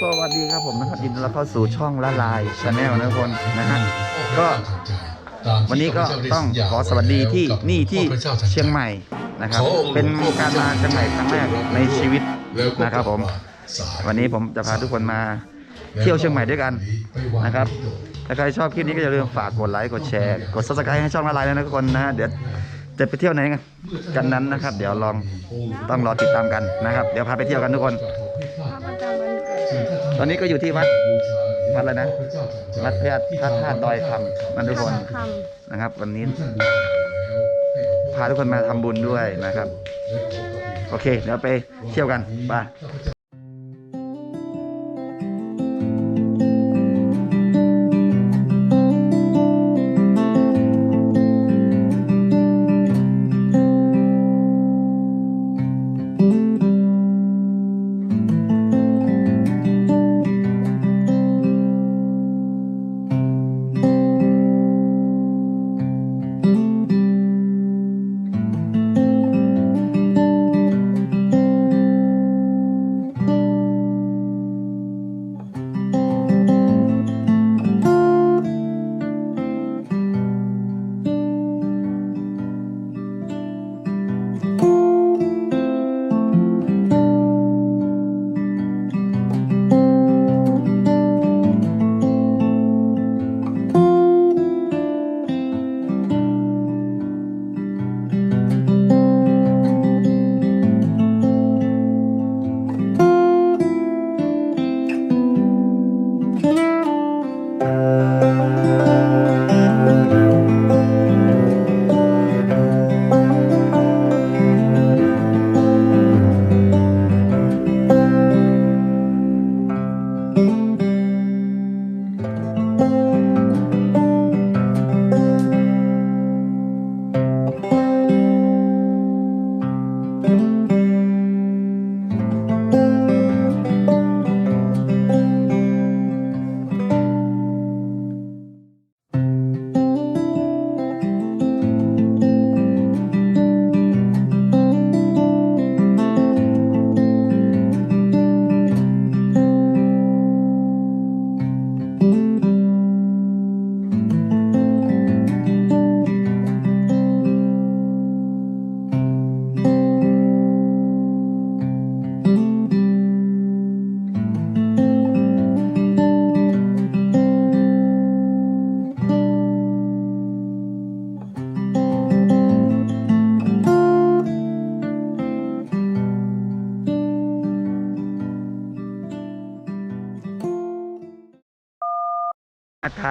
สวัสดีครับผมนะครับยินดีต้อนรับเข้าสู่ช่องละลายชาแนลนะทุกคนนะฮะก็วันนี้ก็ต้องขอสวัสดีที่นี่ที่เชียงใหม่นะครับ เป็นการมาเชียงใหม่ครั้งแรกในชีวิตนะครับผม วันนี้ผมจะพาทุกคนมาเที่ยวเชียงใหม่ด้วยกันนะครับถ้าใครชอบคลิปนี้ก็อย่าลืมฝากกดไลค์กดแชร์กด subscribe ให้ช่องละลายด้วยนะทุกคนนะฮะเดี๋ยวจะไปเที่ยวไหนกันนั้นนะครับ เดี๋ยวลองต้องรอติดตามกันนะครับ เดี๋ยวพาไปเที่ยวกันทุกคน ตอนนี้ก็อยู่ที่วัดวัดอะไรนะวัดพระธาตุธาตุดอยคำนั่นทุกคนคนะครับ วันนี้พาทุกคนมาทำบุญด้วยนะครับ โอเค เดี๋ยวไปเที่ยวกันไป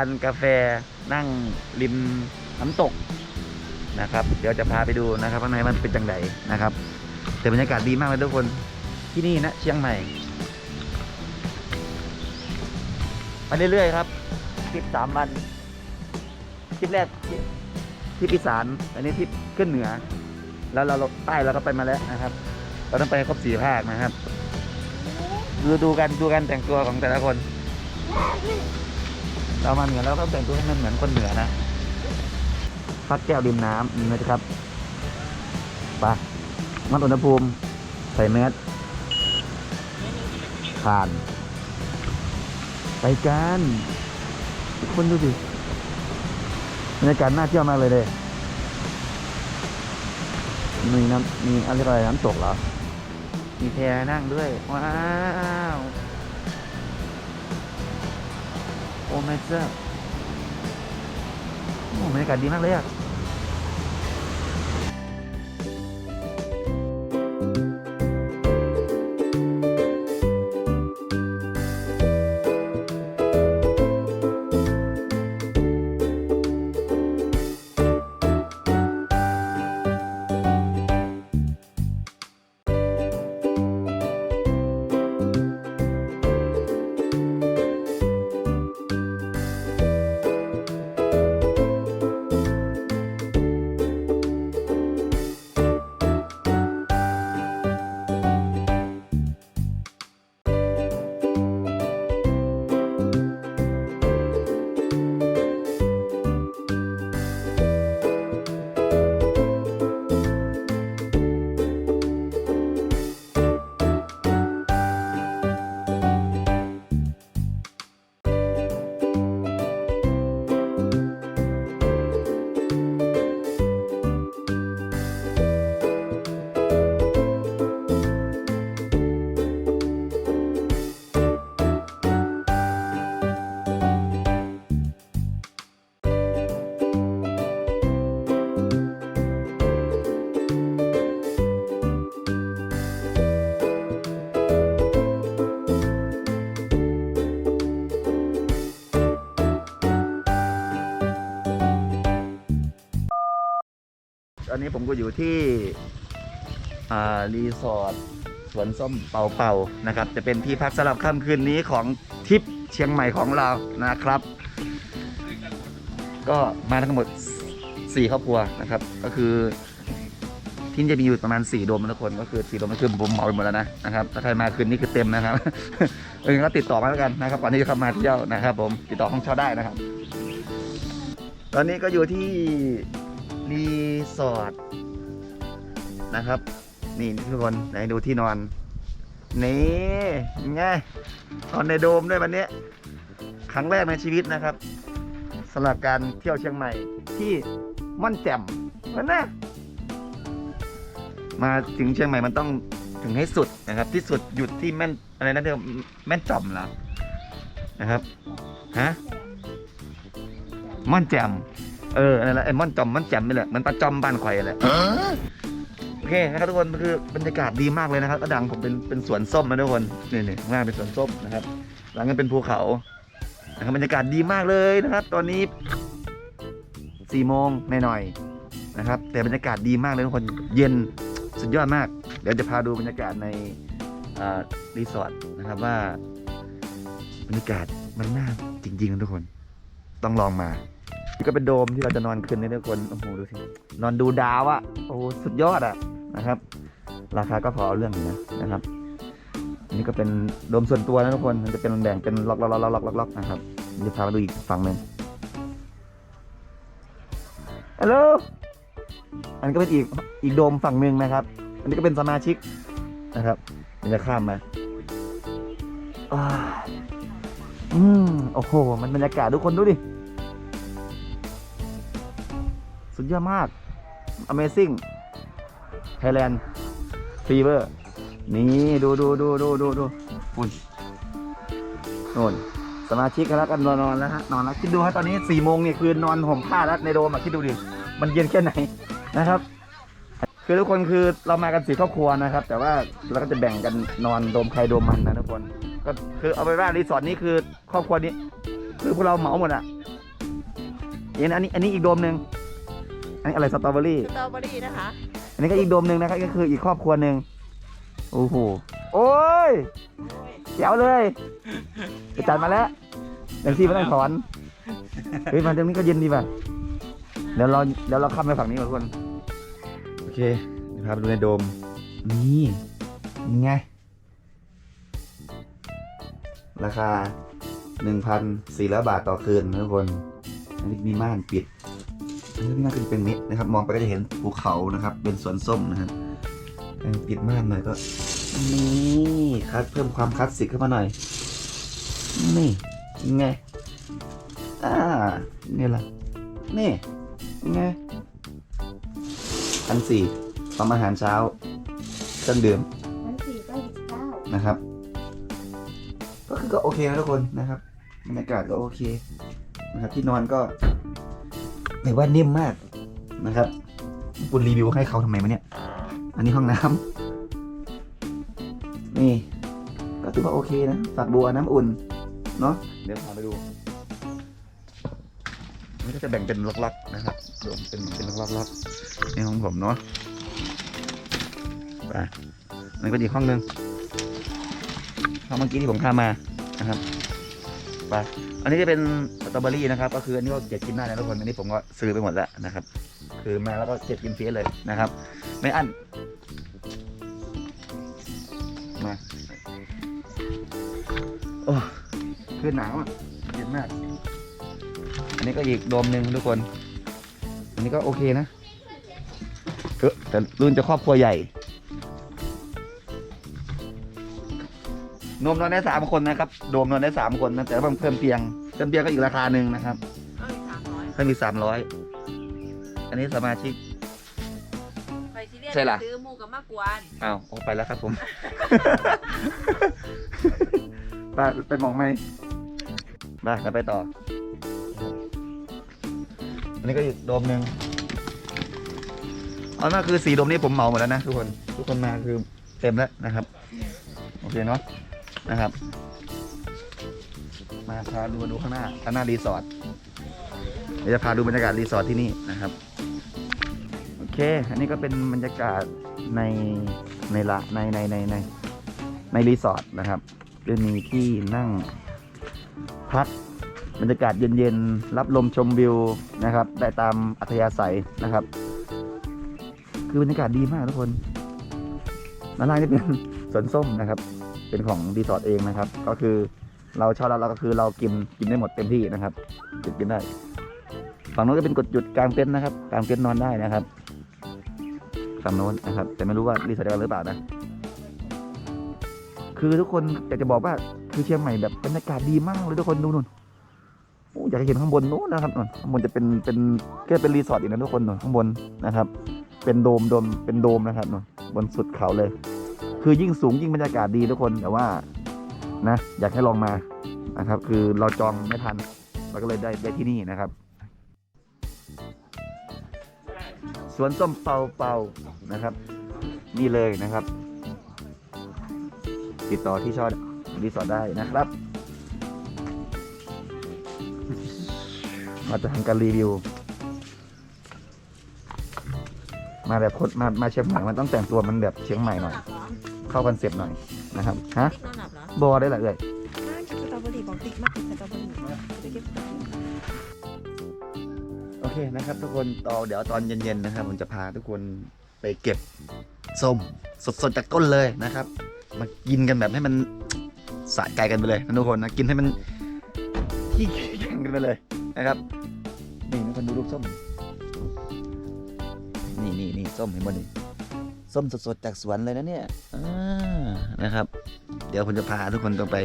านกาแฟนั่งริมน้ำตกนะครับ เดี๋ยวจะพาไปดูนะครับข้างในมันเป็นจังไดนะครับ แต่บรรยากาศดีมากเลยทุกคนที่นี่นะเชียงใหม่ไปเรื่อยๆครับทริปสามวันทริปแรกทริปทริปอีสาน อันนี้ทริปขึ้นเหนือ แล้วเราใต้เราก็ไปมาแล้วนะครับ เราต้องไปครบสี่ภาคนะครับ ดูดูกันดูกันแต่งตัวของแต่ละคน เรามาเหนือแล้วก็แต่งตัวให้มันเหมือนคนเหนือนะพักแก้วริมน้ำนะครับไปวัดอุณหภูมิใส่แมสผ่าน ไปกันคนดูดิบรรยากาศน่าเที่ยวมากเลยเลยมีน้ำมีอะไรอะไรน้ำตกเหรอ มีแพนั่งด้วย ว้า โอ้ไม่เจ้าโอ้บรรยากาศดีมากเลยอะ นนี้ผมก็อยู่ที่รีสอร์ทสวนส้มเป่าเป่านะครับ จะเป็นที่พักสำหรับค่ำคืนนี้ของทริปเชียงใหม่ของเรานะครับ ก็มาทั้งหมด 4 ครอบครัวนะครับ ก็คือที่จะมีอยู่ประมาณ 4 โดมนะทุกคนก็คือ 4 โดมก็คือผมเหมาไปหมดแล้วนะนะครับถ้าใครมาคืนนี้คือเต็มนะครับเออก็ติดต่อมาแล้วกันนะครับก่อนที่จะเข้ามาเที่ยวนะครับ ผมติดต่อห้องเช่าได้นะครับ ตอนนี้ก็อยู่ที่ รีสอร์ทนะครับ นี่ทุกคนไหนดูที่นอน นี่ไงนอนในโดมด้วยวันนี้ ครั้งแรกในชีวิตนะครับสำหรับการเที่ยวเชียงใหม่ที่ม่อนแจ่มวันนะมาถึงเชียงใหม่มันต้องถึงให้สุดนะครับ ที่สุดหยุดที่แม่นอะไรนะเดียวแม่นจ่อมเหรอนะครับฮะม่อนแจ่ม เอออะไรละไอ้ม่อนจอมม่อนแจ่มนี่แหละเหมือนปลาจอมบ้านข่อยแหละโอเคนะครับทุกคนคือบรรยากาศดีมากเลยนะครับกระดังผมเป็นเป็นสวนส้มนะทุกคนนี่นี่ข้างหน้าเป็นสวนส้มนะครับ หลังนั้นเป็นภูเขานะครับบรรยากาศดีมากเลยนะครับ ตอนนี้4โมงหน่อยๆนะครับ แต่บรรยากาศดีมากเลยทุกคนเย็นสุดยอดมาก เดี๋ยวจะพาดูบรรยากาศในอ่ารีสอร์ทนะครับว่าบรรยากาศมันน่าจริงๆนะทุกคนต้องลองมานี่ ก็เป็นโดมที่เราจะนอนคืนนี้ทุกคนโอ้โหดูสินอนดูดาวอะโอ้โหสุดยอดอะนะครับ ราคาก็พอเอาเรื่องอยู่นะนะครับอันนี้ก็เป็นโดมส่วนตัวนะทุกคนมันจะเป็นแบ่งเป็นล็อกล็อกล็อกล็อกล็อกล็อกนะครับเดี๋ยวพามาดูอีกฝั่งหนึ่งฮัลโหลอันนี้ก็เป็นอีกอีกโดมฝั่งหนึ่งนะครับ อันนี้ก็เป็นสมาชิกนะครับมันจะข้ามมาอ่าอืมโอ้โห มันบรรยากาศทุกคนดูดิ สุดยอดมาก Amazing Thailand Fever นี่ดูดูดูดูดูดูอุ้ยโน่นสมาชิกกันแล้วกันนอนนอนแล้วฮะนอนแล้วคิดดูฮะตอนนี้สี่โมงเนี่ยคือนอนห่มผ้าแล้วในโดมอะคิดดูดิมันเย็นแค่ไหนนะครับ คือทุกคนคือเรามากันสี่ครอบครัวนะครับ แต่ว่าเราก็จะแบ่งกันนอนโดมใครโดมมันนะทุกคนก็คือเอาไปว่ารีสอร์ทนี้คือครอบครัวนี้ คือพวกเราเหมาหมดอะเอ็นอันนี้อันนี้อีกโดมหนึ่ง อันนี้อะไรสตรอเบอรี่ สตรอเบอรี่นะคะ อันนี้ก็อีกโดมหนึ่งนะครับก็คืออีกครอบครัวหนึ่งโอ้โหโอ้ยเจ๋วเลยจะจัดมาแล้วเดี๋ยวที่ไม่ต้องถอนเฮ้ยมาตรงนี้ก็เย็นดีป่ะเดี๋ยวเราเดี๋ยวเราข้ามไปฝั่งนี้ก่อนทุกคนโอเคเดี๋ยวพาไปดูในโดมนี่ยังไง ราคา1,400บาทต่อคืนนะทุกคนอันนี้มีม่านปิดอั นนี้น่าจะเป็นมิดนะครับ มองไปก็จะเห็นภูเขานะครับ เป็นสวนส้มนะครับเออปิดม่านหน่อยก็ นี่คัดเพิ่มความคลาสสิกเข้ามาหน่อย นี่ยังไงอ่านี่แหละนี่ยังไงพันสี่พร้อมอาหารเช้าเครื่องดื่มนั้นสี่ก็ยี่สิบเก้านะครับ ก็คือก็โอเคนะทุกคนนะครับบรรยากาศก็โอเคนะครับที่นอนก็ ถือว่านิ่มมากนะครับปุณรีวิวให้เขาทำไมวะเนี่ย อันนี้ห้องน้ำนี่ ก็ถือว่าโอเคนะฝักบัวน้ำอุ่น เนาะเดี๋ยวพาไปดูนี่ก็จะแบ่งเป็นล็อกๆนะครับรวมเป็นเป็นล็อกๆในห้องผมเนาะไปนั่นก็อีกห้องหนึ่งห้องเมื่อกี้ที่ผมข้ามานะครับ ไปอันนี้จะเป็นสตรอเบอรี่นะครับ ก็คืออันนี้ก็เก็บกินได้นะทุกคนอันนี้ผมก็ซื้อไปหมดแล้วนะครับ คือมาแล้วก็เก็บกินฟรีเลยนะครับ ไม่อั้นมาโอ้คือหนาวอะเย็นมาก อันนี้ก็อีกโดมหนึ่งทุกคน อันนี้ก็โอเคนะเออแต่รุ่นจะครอบครัวใหญ่ นมนอนได้สามคนนะครับ โดมนอนได้สามคนนะแต่ว่าเพิ่มเตียงเพิ่มเตียงก็อีกราคาหนึ่งนะครับเอ้ยสามร้อยเพิ่มอีกสามร้อยอันนี้สมาชิก ไปซีเรียสใช่ล่ะ ซื้อหมูกับมากกวนอ้าวออกไปแล้วครับผม ไปไปมองไหมไปแล้วไปต่อ อันนี้ก็อีกโดมหนึ่งเอาน่าคือสีโดมนี้ผมเหมาหมดแล้วนะทุกคน ทุกคนมาคือเต็มแล้วนะครับ โอเคเนาะ นะครับ มาพาดูดูข้างหน้าข้างหน้ารีสอร์ทเดี๋ยวจะพาดูบรรยากาศรีสอร์ทที่นี่นะครับโอเคเค อันนี้ก็เป็นบรรยากาศในในละในในในในในรีสอร์ทนะครับจะมีที่นั่งพักบรรยากาศเย็นๆ รับลมชมวิวนะครับ ได้ตามอัธยาศัยนะครับ คือบรรยากาศดีมากทุกคนด้านล่างนี่เป็นสวนส้มนะครับ เป็นของรีสอร์ทเองนะครับ ก็คือเราเช่าแล้วเราก็คือเรากินกินได้หมดเต็มที่นะครับหยุดกินได้ ฝั่งโน้นก็เป็นกดหยุดกลางเต็นท์นะครับกลางเต็นท์นอนได้นะครับฝั่งโน้นนะครับ แต่ไม่รู้ว่ารีสอร์ทเดียวกันหรือเปล่านะ คือทุกคนอยากจะบอกว่าคือเชียงใหม่แบบบรรยากาศดีมากเลยทุกคนดูนู่นโอ้อยากจะเห็นข้างบนนู้นนะครับนู่นข้างบนจะเป็นเป็นแค่เป็นรีสอร์ทอีกนะทุกคนนู่นข้างบนนะครับ เป็นโดมโดมเป็นโดมนะครับนู่นบนสุดเขาเลย คือยิ่งสูงยิ่งบรรยากาศดีทุกคนแต่ว่านะอยากให้ลองมานะครับ คือเราจองไม่ทันเราก็เลยได้ได้ที่นี่นะครับสวนส้มเปาเปานะครับ นี่เลยนะครับ ติดต่อที่ชอรีสอร์ทได้นะครับ มาจะทำการรีวิว มาแบบคนมามาเชียงใหม่มันต้องแต่งตัวมันแบบเชียงใหม่หน่อย เข้าคอนเซปต์หน่อยนะครับฮะติ๊กนอนหลับเหรอบอได้แหละเอ้ยน่ากินสตรอเบอรี่บอกติ๊กมากกินสตรอเบอรี่ไปเก็บสตรอเบอรี่โอเคนะครับ ทุกคนต่อเดี๋ยวตอนเย็นๆนะครับผมจะพาทุกคนไปเก็บส้มสดๆจากต้นเลยนะครับ มากินกันแบบให้มันสะใจกันไปเลยนะทุกคนนะกินให้มันที่แข่งกันไปเลยนะครับนี่ทุกคนดูรูปส้ม นี่นี่นี่ส้มเห็นบ่นี่ ส้มสดๆจากสวนเลยนะเนี่ยนะครับ เดี๋ยวผมจะพาทุกคนต้องไป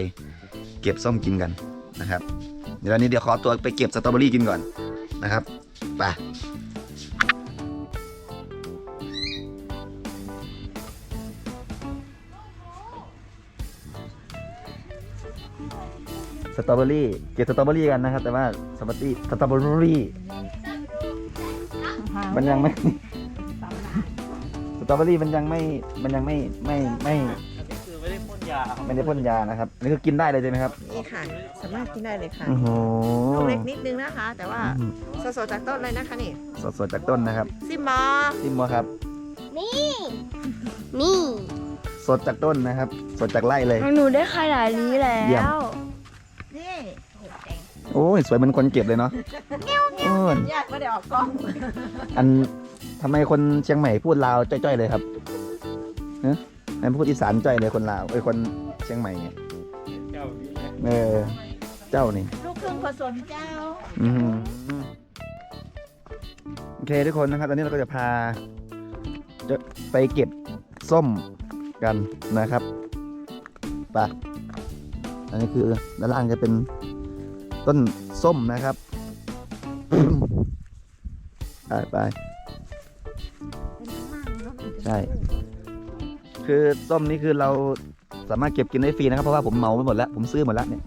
เก็บส้มกินกันนะครับ เดี๋ยวนี้เดี๋ยวขอตัวไปเก็บสตรอเบอรี่กินก่อนนะครับไปสตรอเบอรี่เก็บสตรอเบอรี่กันนะครับ แต่ว่าสตรอเบอรี่สตรอเบอรี่มันยังไม่ ตรอเบอรี่มันยังไม่มันยังไม่ไม่ไม่อันนี้คือไม่ได้พ่นยาครับไม่ได้พ่นยานะครับอันนี่คือกินได้เลยใช่ไหมครับนี่ค่ะ สามารถกินได้เลยค่ะโอ้โหลูกเล็กนิดนึงนะคะ แต่ว่าสดๆจากต้นเลยนะคะนี่สดๆจากต้นนะครับซิมบอซิมวครับนี่นี่สดจากต้นนะครับ สดจากไร่เลย หนูได้ขนาดนี้แล้เยี่ยม ว นี่โอ้ยสวยเหมือนคนเก็บเลยเนาะโอ้ยญาติไม่ได้ออกกล้องอันทำไมคนเชียงใหม่พูดลาวจ้อยๆเลยครับฮะอันพูดอีสานจ้อยเลยคนลาวเอ้ยคนเชียงใหม่เนี่ยเจ้านี้นะเออ เจ้านี่ ลูกครึ่งผสมเจ้า อืมโอเคทุกคนนะครับ ตอนนี้เราก็จะพา จะไปเก็บส้มกันนะครับไปอันนี้คือด้านล่างจะเป็นต้นส้มนะครับ ไปไป ใช่ คือส้มนี่คือเราสามารถเก็บกินได้ฟรีนะครับ เพราะว่าผมเหมาไปหมดแล้ว ผมซื้อหมดแล้วเนี่ย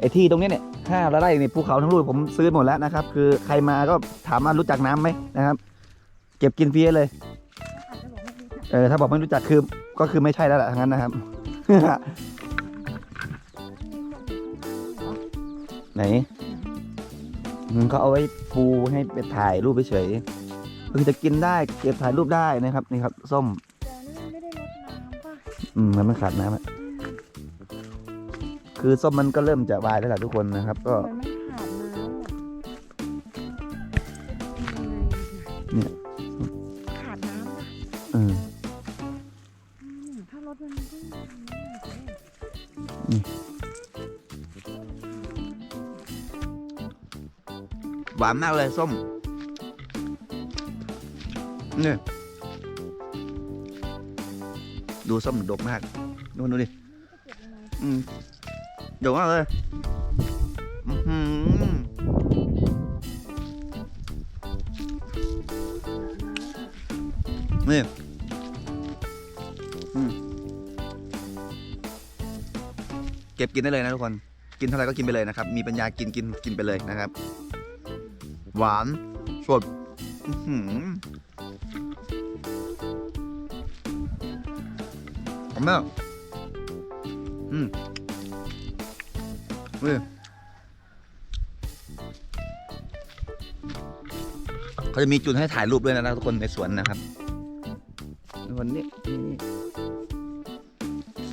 ไอ้ที่ตรงนี้เนี่ยห้าไร่เนี่ยภูเขาทั้งลูกผมซื้อหมดแล้วนะครับ คือใครมาก็ถามว่ารู้จักน้ำไหมนะครับ เก็บกินฟรีเลย เออถ้าบอกไม่รู้จักคือก็คือไม่ใช่แล้วแหละทั้งนั้นนะครับ ไหนเขาเอาไว้ปูให้ไปถ่ายรูปเฉย ๆคือจะกินได้เก็บถ่ายรูปได้นะครับนี่ครับ ส้มแต่นี่มันไม่ได้รดน้ำป่ะอืมมันไม่ขาดน้ำอะคือส้มมันก็เริ่มจะวายแล้วแหละทุกคนนะครับ ก็มันไม่ขาดน้ำอะเนี่ยขาดน้ำป่ะอืมอืมถ้ารถมันไม่ได้น้ำหวานมากเลยส้ม เนี่ยดูส้มดกมากดูดูดิอืมดกมากเลยอื้อหือนี่อืมเก็บกินได้เลยนะทุกคน กินเท่าไหร่ก็กินไปเลยนะครับ มีปัญญากินกินกินไปเลยนะครับ หวานสด อื อหือหอมมากอืมนี่เขาจะมีจุดให้ถ่ายรูปด้วยนะทุกคนในสวนนะครับวันนี้นี่นี่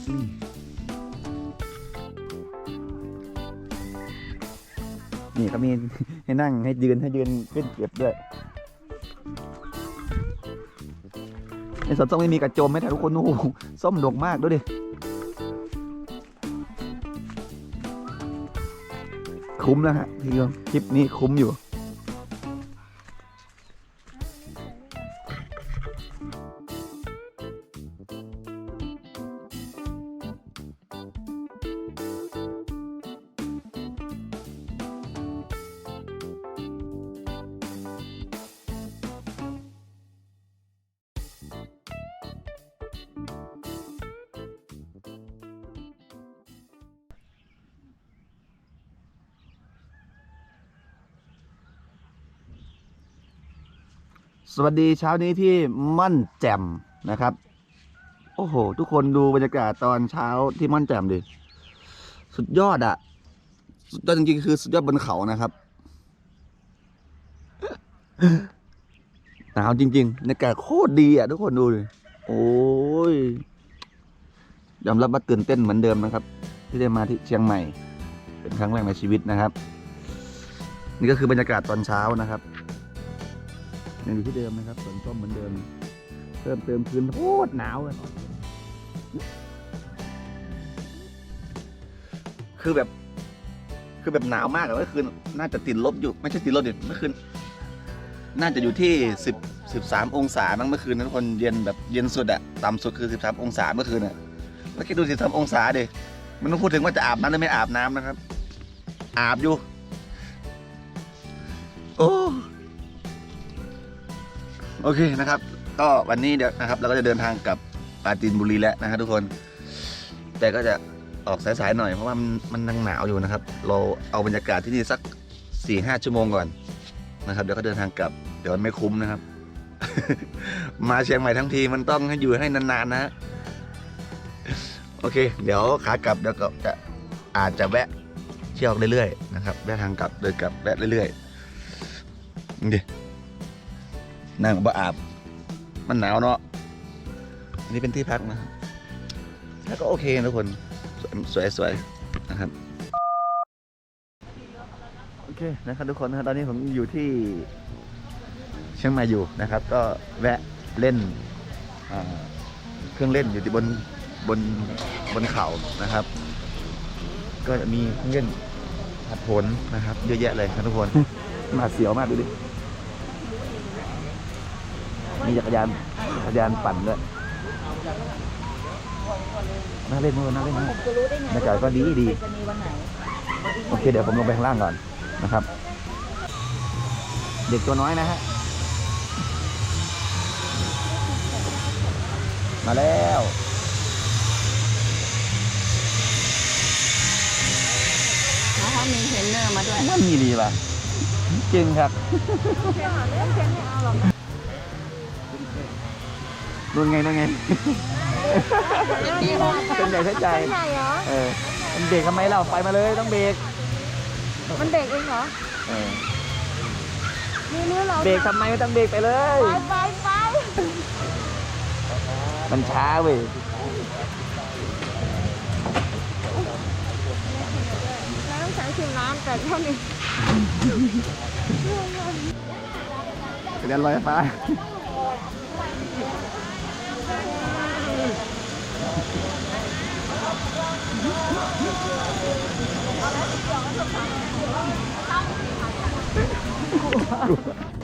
นี่นี่เขามีให้นั่งให้ยืนให้ยืนขึ้นเก็บด้วย ในสวนส้มไม่มีกระโจมไหมแต่ทุกคนโอ้โหส้มดกมากดูดิคุ้มแล้วฮะพี่ก็คลิปนี้คุ้มอยู่ สวัสดีเช้านี้ที่มั่นแจ่มนะครับ โอ้โห ทุกคนดูบรรยากาศตอนเช้าที่มั่นแจ่มดิสุดยอดอะสุดยอดจริงๆคือสุดยอดบนเขานะครับหนาวจริงๆบรรยากาศโคตรดีอะทุกคนดูดิโอ้ยยอมรับว่าตื่นเต้นเหมือนเดิมนะครับ ที่ได้มาที่เชียงใหม่ เป็นครั้งแรกในชีวิตนะครับ นี่ก็คือบรรยากาศตอนเช้านะครับ ยังอยู่ที่เดิมนะครับสวนส้มเหมือนเดิมเพิ่มเติมคืนโคตรหนาวเลยคือแบบ คือแบบหนาวมากอะเมื่อคืนน่าจะติดลบอยู่ ไม่ใช่ติดลบเดิเมื่อคืนน่าจะอยู่ที่สิบสิบสามองศาบ้างเมื่อคืนนะทุกคนเย็นแบบเย็นสุดอะต่ำสุดคือสิบสามองศาเมื่อคืนอะแล้วคิดดูสิบสามองศาเดิมันต้องพูดถึงว่าจะอาบน้ำหรือไม่อาบน้ำนะครับ อาบอยู่ โอ้ โอเคนะครับ ก็วันนี้เดี๋ยวนะครับเราก็จะเดินทางกลับปราจีนบุรีแล้วนะครับทุกคน แต่ก็จะออกสายๆหน่อยเพราะว่ามันมันยังหนาวอยู่นะครับ เราเอาบรรยากาศที่นี่สักสี่ห้าชั่วโมงก่อนนะครับเดี๋ยวก็เดินทางกลับเดี๋ยวมันไม่คุ้มนะครับ มาเชียงใหม่ทั้งทีมันต้องให้อยู่ให้นานๆนะฮะโอเค เดี๋ยวขากลับเดี๋ยวก็จะอาจจะแวะเที่ยวเรื่อยๆนะครับแวะทางกลับเดินกลับแวะเรื่อยๆนี่ดิ นั่งบ่อาบ มันหนาวเนาะอันนี้เป็นที่พักนะครับแล้วก็โอเคนะทุกคนสวยสวยๆนะครับโอเคนะครับทุกคนนะครับตอนนี้ผมอยู่ที่เชียงใหม่อยู่นะครับ ก็แวะเล่นอ่าเครื่องเล่นอยู่ที่บนบนบนเขานะครับ ก็จะมีเครื่องเล่นผัดผลนะครับ เยอะแยะเลยครับทุกคนมาเสียวมากดูดิ มีจักรยานจักรยานปั่นด้วยน่าเล่นมากน่าเล่นมากจะรู้ได้ไงบรรยากาศก็ดีดีจะมีวันไหนโอเคเดี๋ยวผมลงไปข้างล่างก่อนนะครับ เด็กตัวน้อยนะฮะมาแล้วแล้วเขามีเทรนเนอร์มาด้วยนั่นมีดีป่ะจริงครับ นู่นไงนู่นไง เป็นใหญ่ใช้ใจใช่เหรอ เออมันเบรกทำไมเราไฟมาเลยต้องเบรก มันเบรกเองเหรอ เออ นี่นี่เราเบรกทำไมไม่ต้องเบรกไปเลย ไปไปไปมันช้าเว้ยแล้วต้องใช้ชิมน้ำแต่เท่านี้เรียนลอยฟ้าไปลุย 아, 나 진짜 안 좋다. 나 진짜 안 좋다.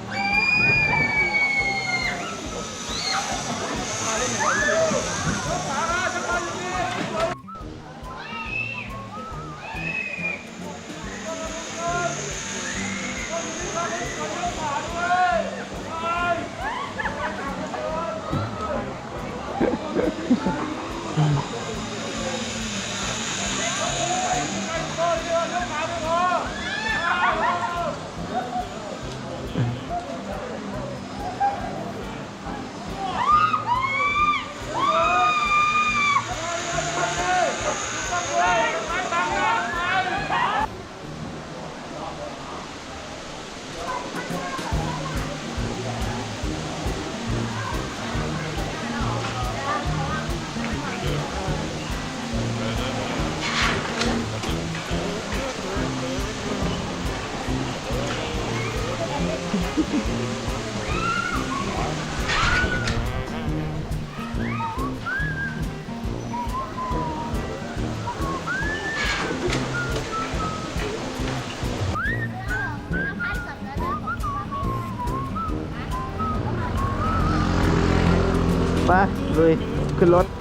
ขึ้นรถเ